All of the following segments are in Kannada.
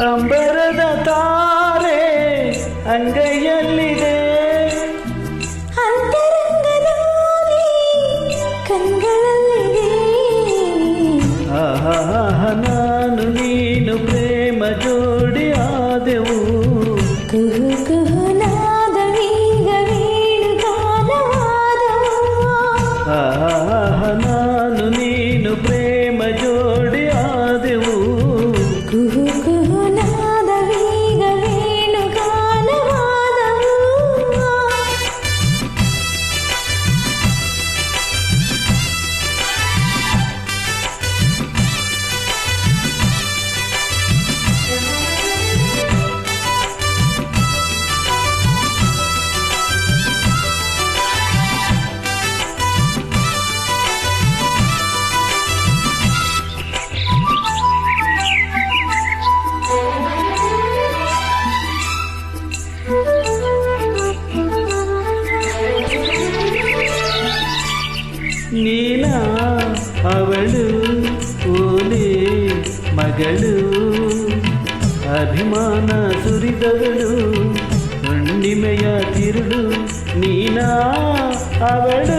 ಅಂಬರದ ತಾರೆ ಅಂಗೈಯಲ್ಲಿದೆ ನೀನಾ ಅವಳು ಓಲೆ ಮಗಳು ಅಭಿಮಾನ ಸುರಿದವಳು ನುಣ್ಣಿಮೆಯ ತಿರುಳು ನೀನಾ ಅವಳು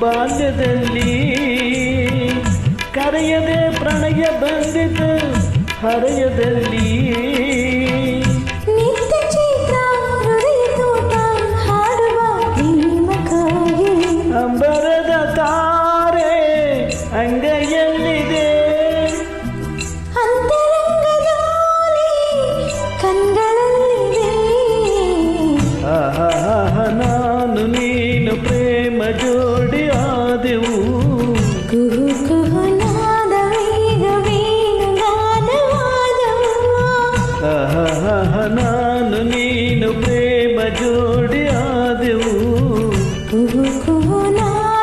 ಬಾಲ್ಯದಲ್ಲಿ ಕರೆಯದೆ ಪ್ರಣಯ ಬಂದಿತು ಹರೆಯದಲ್ಲಿ ಅಂಬರದ ತಾರೆ ಅಂಗೈಯಲ್ಲಿದೆ. ನಾನು ನೀ भुला